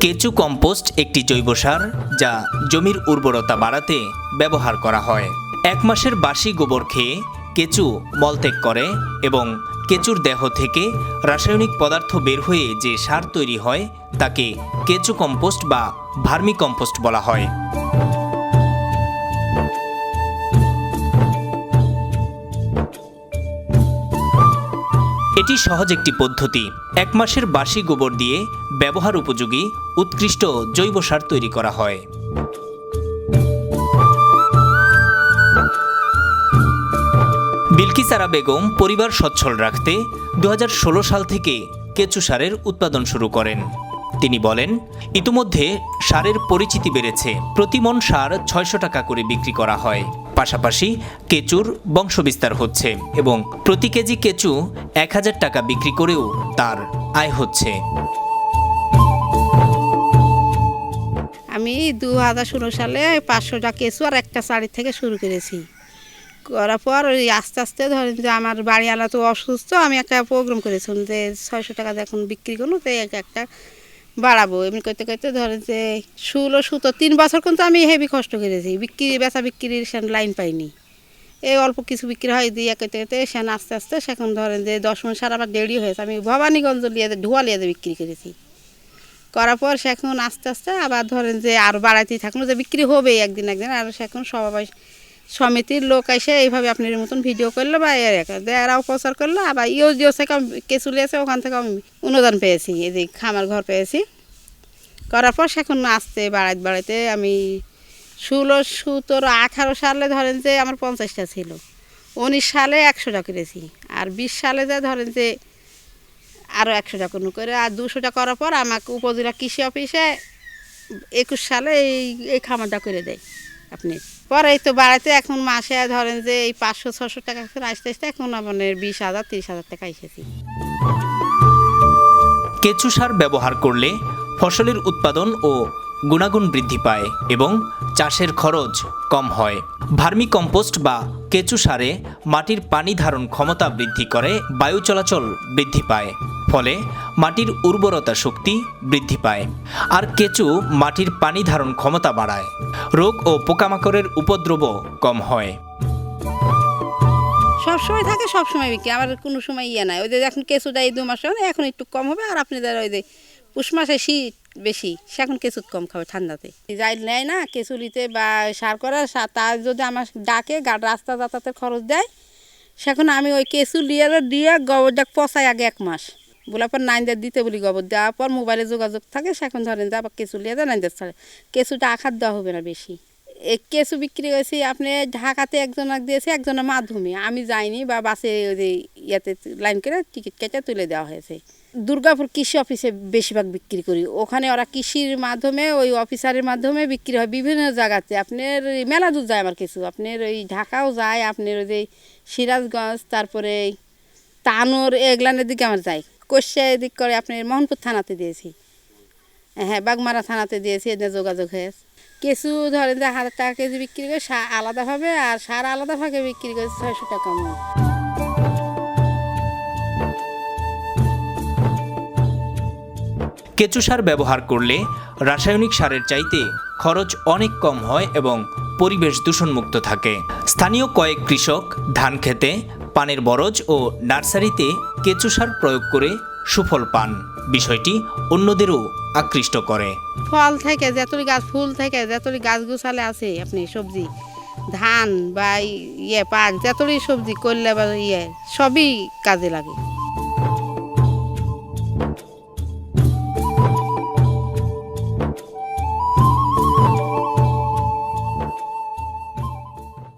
কেঁচু কম্পোস্ট একটি জৈব সার যা জমির উর্বরতা বাড়াতে ব্যবহার করা হয়। এক মাসের বাসি গোবর খেয়ে কেঁচু মলত্যাগ করে এবং কেঁচুর দেহ থেকে রাসায়নিক পদার্থ বের হয়ে যে সার তৈরি হয় তাকে কেঁচু কম্পোস্ট বা ভার্মি কম্পোস্ট বলা হয়। এটি সহজ একটি পদ্ধতি। এক মাসের বাসি গোবর দিয়ে ব্যবহার উপযোগী, উৎকৃষ্ট জৈব সার তৈরি করা হয়। বিলকিসারা বেগম পরিবার সচ্ছল রাখতে দু হাজার ষোলো সাল থেকে কেঁচু সারের উৎপাদন শুরু করেন। তিনি বলেন, ইতিমধ্যে সারের পরিচিতি বেড়েছে। প্রতি মন সার ছয়শো টাকা করে বিক্রি করা হয়। পাশাপাশি কেঁচুর বংশবিস্তার হচ্ছে এবং প্রতি কেজি কেঁচু এক হাজার টাকা বিক্রি করেও তার আয় হচ্ছে। আমি দু হাজার ষোলো সালে পাঁচশোটা কেঁচু আর একটা শাড়ি থেকে শুরু করেছি। করার পর ওই আস্তে আস্তে ধরেন যে আমার বাড়িওয়ালা তো অসুস্থ, আমি একটা প্রোগ্রাম করেছিলাম যে ছয়শো টাকা এখন বিক্রি করব তো এক একটা বাড়াবো। এমনি করতে করতে ধরেন যে ষোলো সুতো তিন বছর কিন্তু আমি হেভি কষ্ট করেছি। বিক্রি, বেচা বিক্রির সেন লাইন পাইনি। এই অল্প কিছু বিক্রি হয়, দিয়ে করতে করতে সেন আস্তে আস্তে সেখন ধরেন যে দশ মিনিট সারা আমার দেরি হয়েছে। আমি ভবানীগঞ্জ লিয়ে ধোয়া লিয়ে বিক্রি করেছি। করার পর সেখন আস্তে আস্তে আবার ধরেন যে আরও বাড়াইতেই থাকল যে বিক্রি হবে একদিন একদিন। আর সেখন সবাই সমিতির লোক এসে এইভাবে আপনার মতন ভিডিও করল বা এর এরাও প্রচার করল, আবার ইও জিও থেকে কেঁচু লিয়েছে ওখান থেকে আমি অনুদান পেয়েছি, এই যে খামার ঘর পেয়েছি। করার পর সেখন আসতে বাড়াইতে বাড়াইতে আমি ষোলো, সতেরো, আঠারো সালে ধরেন যে আমার পঞ্চাশটা ছিল, উনিশ সালে একশোটা করেছি, আর বিশ সালে যে ধরেন যে আরও একশো টাকা করে, আর দুশোটা করার পর আমাকে উপজেলা কৃষি অফিসে একুশ সালে এই এই খামারটা করে দেয়। আপনি। পরে তো বাড়াতে এখন মাসে ধরেন যে এই পাঁচশো ছশো টাকা করে আসতে আসতে এখন মানে বিশ হাজার, তিরিশ হাজার টাকা এসেছি। কেঁচু সার ব্যবহার করলে ফসলের উৎপাদন ও গুণাগুণ বৃদ্ধি পায় এবং চাষের খরচ কম হয়। ভার্মি কম্পোস্ট বা কেঁচু সারে মাটির পানি ধারণ ক্ষমতা বৃদ্ধি করে, বায়ু চলাচল বৃদ্ধি পায়। ফলে মাটির উর্বরতা শক্তি বৃদ্ধি পায়, আর কেঁচু মাটির পানি ধারণ ক্ষমতা বাড়ায়। রোগ ও পোকামাকড়ের উপদ্রবও কম হয়। সব সময় থাকে সব সময় বিক্রি আমার কোনো সময় ইয়ে নাই। ওই যে এখন কেঁচুটা এই দু মাসে এখন একটু কম হবে, আর আপনাদের ওই যে পুষ মাসে শীত বেশি, সে এখন কেঁচুত কম খাবে ঠান্ডাতে। যাই নেয় না, কেঁচুলিতে বা সার করার তার যদি আমার ডাকে রাস্তা যাতায়াতের খরচ দেয়, সেখন আমি ওই কেঁচু লিয়ে দিয়ে গোবরটা পচাই আগে এক মাস। বলার পর নাইন নাইনদের দিতে বলি গোবর দেওয়ার পর মোবাইলে যোগাযোগ থাকে সেখন ধরেন যে কেঁচু লিয়ে দেয় নাইনদের ছাড়ে। কেঁচুটা আঘাত দেওয়া হবে না বেশি। এই কেঁচু বিক্রি হয়েছে, আপনি ঢাকাতে একজনের দিয়েছে, একজনের মাধ্যমে। আমি যাইনি বা বাসে ওই যে ইয়েতে লাইন করে টিকিট কেটে তুলে দেওয়া হয়েছে। দুর্গাপুর কৃষি অফিসে বেশিরভাগ বিক্রি করি। ওখানে ওরা কৃষির মাধ্যমে, ওই অফিসারের মাধ্যমে বিক্রি হয়। বিভিন্ন জায়গাতে আপনার মেলা দূর যায় আমার কিছু আপনার ওই ঢাকাও যায়, আপনার ওই যে সিরাজগঞ্জ, তারপরে তানোর, এগুলানের দিকে আমার যাই কষিয়া এদিক করে আপনার মোহনপুর থানাতে দিয়েছি। হ্যাঁ বাগমারা থানাতে দিয়েছি এদের যোগাযোগ হয়েছে। কিছু ধরেন যে হাজার টাকা কেজি বিক্রি করে সার আলাদাভাবে আর সার আলাদাভাবে বিক্রি করে ছয়শো টাকা মন। কেঁচু সার ব্যবহার করলে রাসায়নিক সারের চাইতে খরচ অনেক কম হয় এবং পরিবেশ দূষণমুক্ত থাকে। স্থানীয় কয়েক কৃষক ধান খেতে, পানের বরজ ও নার্সারিতে কেঁচু সার প্রয়োগ করে সুফল পান। বিষয়টি অন্যদেরও আকৃষ্ট করে। ফল থেকে যতটি গাছ, ফুল থেকে যতটি গাছ গুছালে আছে আপনি সবজি। ধান বা ইয়ে পান যতটি সবজি করলে বা ইয়ে সবই কাজে লাগে।